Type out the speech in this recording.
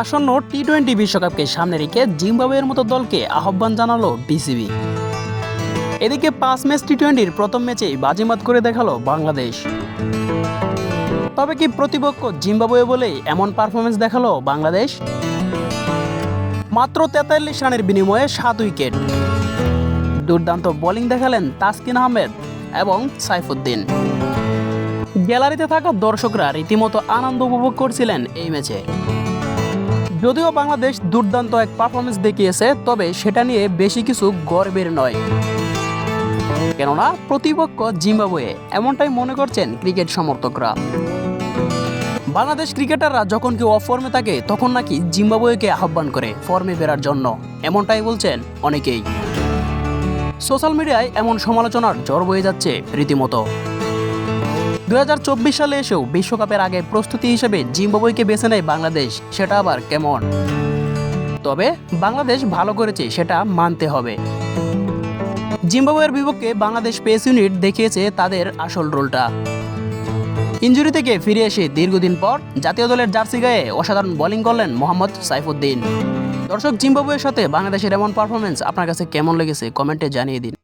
আসন্ন T twenty বিশ্বকাপকে সামনে রেখে জিম্বাবুয়ের মতো দলকে আহ্বান জানালো বিসিবি এদিকে পাঁচ ম্যাচ টি টোয়েন্টির প্রথম ম্যাচেই বাজিমাত করে দেখাল বাংলাদেশ। তবে কি প্রতিপক্ষ জিম্বাবুয়ে বলেই এমন পারফরমেন্স দেখাল বাংলাদেশ? মাত্র তেতাল্লিশ রানের বিনিময়ে সাত উইকেট। দুর্দান্ত বোলিং দেখালেন তাসকিন আহমেদ এবং সাইফুদ্দিন। গ্যালারিতে থাকা দর্শকরা রীতিমতো আনন্দ উপভোগ করছিলেন এই ম্যাচে। যদিও বাংলাদেশ দুর্দান্ত এক পারফরমেন্স দেখিয়েছে, তবে সেটা নিয়ে বেশি কিছু গর্বের নয়। কেননা, প্রতিপক্ষ জিম্বাবুয়ে এমনটাই মনে করছেন ক্রিকেট সমর্থকরা। বাংলাদেশ ক্রিকেটাররা যখন কেউ অফ ফর্মে থাকে, তখন নাকি জিম্বাবুয়েকে আহ্বান করে ফর্মে ফেরার জন্য। এমনটাই বলছেন অনেকেই। সোশ্যাল মিডিয়ায় এমন সমালোচনার জ্বর বয়ে যাচ্ছে রীতিমতো। দুই সালে এসেও বিশ্বকাপের আগে প্রস্তুতি হিসেবে জিম্বাবুয়েকে বেছে নেয় বাংলাদেশ। সেটা আবার কেমন? তবে বাংলাদেশ ভালো করেছে, সেটা মানতে হবে। জিম্বাবুয়ের বিপক্ষে বাংলাদেশ পেস ইউনিট দেখিয়েছে তাদের আসল রোলটা। ইঞ্জুরি থেকে ফিরে এসে দীর্ঘদিন পর জাতীয় দলের জার্সি গায়ে অসাধারণ বোলিং করলেন মোহাম্মদ সাইফুদ্দিন। দর্শক, জিম্বাবুয়ের সাথে বাংলাদেশের এমন পারফরমেন্স আপনার কাছে কেমন লেগেছে? কমেন্টে জানিয়ে দিন।